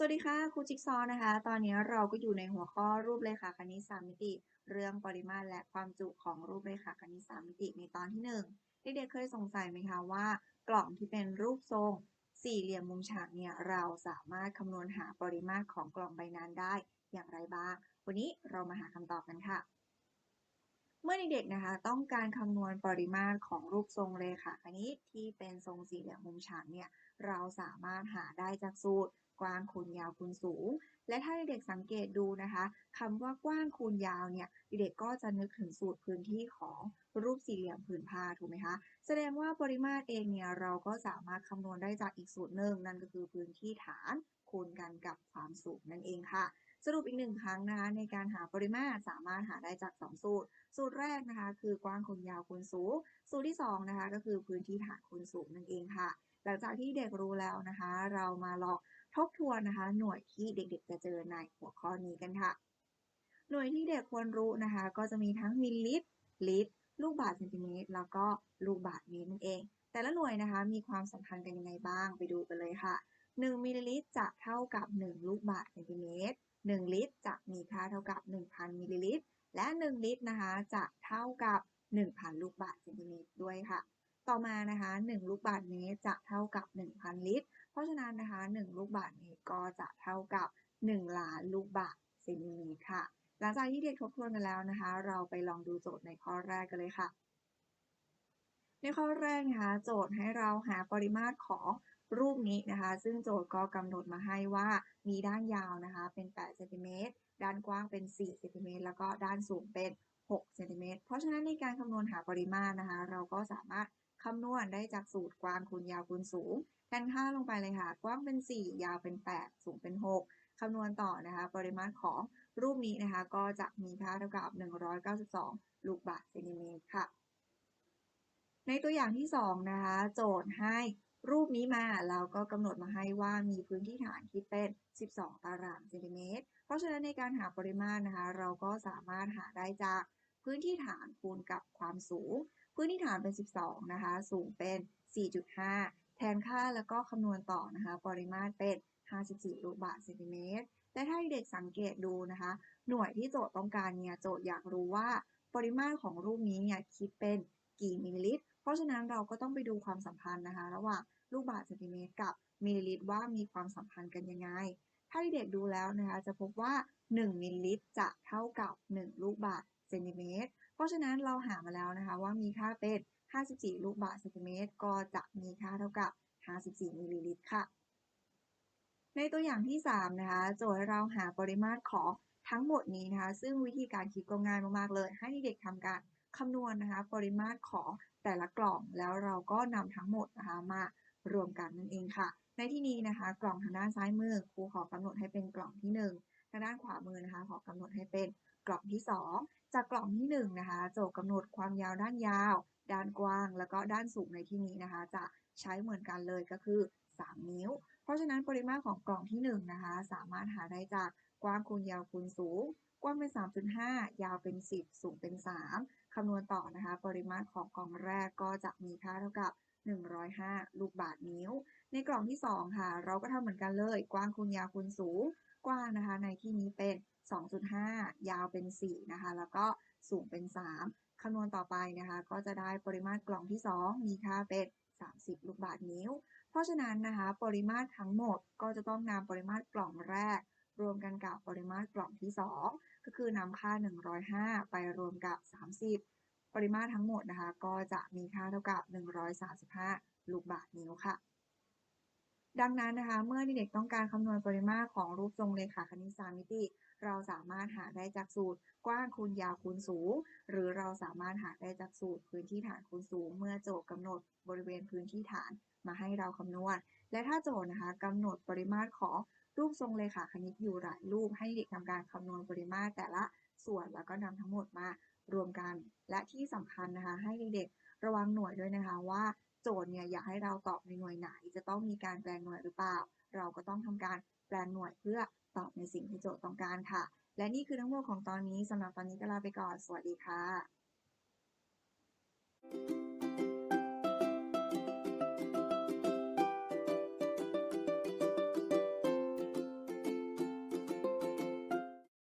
สวัสดีค่ะครูจิ๊กซอว์นะคะ ตอนนี้เราก็อยู่ในหัวข้อรูปเรขาคณิตสามมิติ เรื่องปริมาตรและความจุของรูปเรขาคณิตสามมิติในตอนที่หนึ่งเด็กๆเคยสงสัยไหมคะว่า กล่องที่เป็นรูปทรง สี่เหลี่ยมมุมฉากเนี่ยเราสามารถคำนวณหาปริมาตรของกล่องใบนั้นได้อย่างไรบ้างวันนี้เรามาหาคำตอบกันค่ะ เมื่อเด็กๆนะคะต้องการคำนวณปริมาตรของรูปทรงเรขาคณิตที่เป็นทรงสี่เหลี่ยมมุมฉากเนี่ยเราสามารถหาได้จากสูตร กว้างคูณยาวคูณสูง และถ้าเด็กสังเกตดูนะคะคำว่ากว้างคูณยาวเนี่ยเด็กก็จะนึกถึงสูตรพื้นที่ของรูปสี่เหลี่ยมผืนผ้าถูกไหมคะ แสดงว่าปริมาตรเองเนี่ยเราก็สามารถคำนวณได้จากอีกสูตรหนึ่งนั่นก็คือพื้นที่ฐานคูณกันกับความสูงนั่นเองค่ะ สรุปอีกหนึ่งครั้งนะคะในการหาปริมาตรสามารถหาได้จาก 2 สูตร สูตรแรกนะคะคือกว้างคูณยาวคูณสูง สูตรที่2นะคะก็คือพื้นที่ฐานคูณสูงนั่นเองค่ะ หลังจากที่เด็กรู้แล้วนะคะ เรามาลอง ทบทวนนะคะ หน่วยที่เด็กๆ จะเจอในหัวข้อนี้กันค่ะ หน่วยที่เด็กควรรู้นะคะ ก็จะมีทั้งมิลลิลิตร ลิตร ลูกบาศก์เซนติเมตร แล้วก็ลูกบาศก์เมตรนั่นเอง แต่ละหน่วยนะคะ มีความสัมพันธ์กันยังไงบ้าง ไปดูกันเลยค่ะ 1 มิลลิลิตรจะเท่ากับ 1 ลูกบาศก์เซนติเมตร 1 ลิตรจะมีค่าเท่ากับ 1,000 มิลลิลิตร และ 1 ลิตรนะคะจะเท่ากับ 1,000 ลูกบาศก์เซนติเมตรด้วยค่ะ ต่อมานะคะ 1 ลูกบาศก์เมตรจะเท่ากับ 1,000 ลิตร ราะฉะนั้นนะคะ 1 ลูกบาศก์เมตรก็จะเท่ากับ 1 ล้านลูกบาศก์เซนติเมตรค่ะ หลังจากที่เด็กทบทวนกันแล้วนะคะ เราไปลองดูโจทย์ในข้อแรกกันเลยค่ะ ในข้อแรกนะคะโจทย์ให้เราหาปริมาตรของรูปนี้นะคะ ซึ่งโจทย์ก็กำหนดมาให้ว่ามีด้านยาวนะคะเป็น8เซนติเมตรด้านกว้างเป็น4เซนติเมตรแล้วก็ด้านสูงเป็น6เซนติเมตรเพราะฉะนั้นในการคำนวณหาปริมาตรนะคะ เราก็สามารถคำนวณได้จากสูตรกว้างคูณยาวคูณสูง ดันค่าลงไปเลยค่ะ กว้างเป็น 4 ยาวเป็น 8 สูงเป็น 6 คำนวณต่อนะคะ ปริมาตรของรูปนี้นะคะ ก็จะมีค่าเท่ากับ 192 ลูกบาศก์เซนติเมตรค่ะ ในตัวอย่างที่ 2 นะคะ โจทย์ให้รูปนี้มาแล้วก็กำหนดมาให้ว่ามีพื้นที่ฐานคิดเป็น 12 ตารางเซนติเมตร เพราะฉะนั้นในการหาปริมาตรนะคะ เราก็สามารถหาได้จากพื้นที่ฐานคูณกับความสูง พื้นที่ฐานเป็น 12 นะคะ สูงเป็น 4.5 แทนค่าแล้วก็คำนวณต่อนะคะปริมาตรเป็น 54 ลูกบาศก์เซนติเมตรและถ้าเด็กสังเกตดูนะคะ หน่วยที่โจทย์ต้องการเนี่ยโจทย์อยากรู้ว่าปริมาตรของรูปนี้เนี่ยคิดเป็นกี่มิลลิลิตร เพราะฉะนั้นเราก็ต้องไปดูความสัมพันธ์นะคะ ระหว่างลูกบาศก์เซนติเมตรกับมิลลิลิตรว่ามีความสัมพันธ์กันยังไง ถ้าเด็กดูแล้วนะคะ จะพบว่า 1 มิลลิลิตรจะเท่ากับ 1 ลูกบาศก์เซนติเมตร เพราะฉะนั้นเราหามาแล้วนะคะว่ามีค่าเป็น 54 ลูกบาศก์เซนติเมตร ก็จะมีค่าเท่ากับ 54 มิลลิลิตรค่ะ ในตัวอย่างที่ 3 นะคะ โจทย์เราหาปริมาตรของทั้งหมดนี้นะคะ ซึ่งวิธีการคิดก็ง่ายมากๆเลย ให้เด็กทำการคำนวณนะคะ ปริมาตรของแต่ละกล่องแล้วเราก็นำทั้งหมดนะคะมารวมกันนั่นเองค่ะ ในที่นี้นะคะ กล่องทางด้านซ้ายมือครูขอกำหนดให้เป็นกล่องที่ 1 ทางด้านขวามือนะคะขอกำหนดให้เป็นกล่องที่ 2 จากกล่องที่1นะคะโจทย์กำหนดความยาวด้านยาว ด้านกว้าง แล้วก็ด้านสูงในที่นี้นะคะ จะใช้เหมือนกันเลยก็คือ 3 นิ้ว เพราะฉะนั้นปริมาตรของกล่องที่1นะคะสามารถหาได้จากกว้างคูณยาวคูณสูง กว้างเป็น 3.5 ยาวเป็น 10 สูงเป็น 3 คำนวณต่อนะคะ ปริมาตรของกล่องแรกก็จะมีค่าเท่ากับ 105 ลูกบาศก์นิ้ว ในกล่องที่ 2 ค่ะ เราก็ทำเหมือนกันเลย กว้างคูณยาวคูณสูง กว้างนะคะ ในที่นี้เป็น 2.5 ยาวเป็น 4 นะคะ แล้วก็สูงเป็น 3 คำนวณต่อไปนะคะ ก็จะได้ปริมาตรกล่องที่ 2 มีค่าเป็น 30 ลูกบาศก์นิ้ว เพราะฉะนั้นนะคะ ปริมาตรทั้งหมดก็จะต้องนำปริมาตรกล่องแรก รวมกันกับปริมาตรกล่องที่ 2 ก็คือนำค่า 105 ไปรวมกับ 30 ปริมาตรทั้งหมดนะคะ ก็จะมีค่าเท่ากับ 135 ลูกบาศก์นิ้วค่ะ ดังนั้นนะคะ เมื่อเด็กๆต้องการคำนวณปริมาตรของรูปทรงเรขาคณิตสามมิติ เราสามารถหาได้จากสูตรกว้างคูณยาวคูณสูง หรือเราสามารถหาได้จากสูตรพื้นที่ฐานคูณสูง เมื่อโจทย์กำหนดบริเวณพื้นที่ฐานมาให้เราคำนวณ และถ้าโจทย์นะคะกำหนดปริมาตรของรูปทรงเรขาคณิตอยู่หลายรูปให้เด็กทำการคำนวณปริมาตรแต่ละส่วนแล้วก็นำทั้งหมดมารวมกัน และที่สำคัญนะคะ ให้เด็กๆระวังหน่วยด้วยนะคะว่า โจทย์เนี่ยอยากให้เราตอบในหน่วยไหน จะต้องมีการแปลงหน่วยหรือเปล่า เราก็ต้องทำการแปลงหน่วยเพื่อตอบในสิ่งที่โจทย์ต้องการค่ะ และนี่คือทั้งหมดของตอนนี้สำหรับตอนนี้ก็ลาไปก่อน สวัสดีค่ะ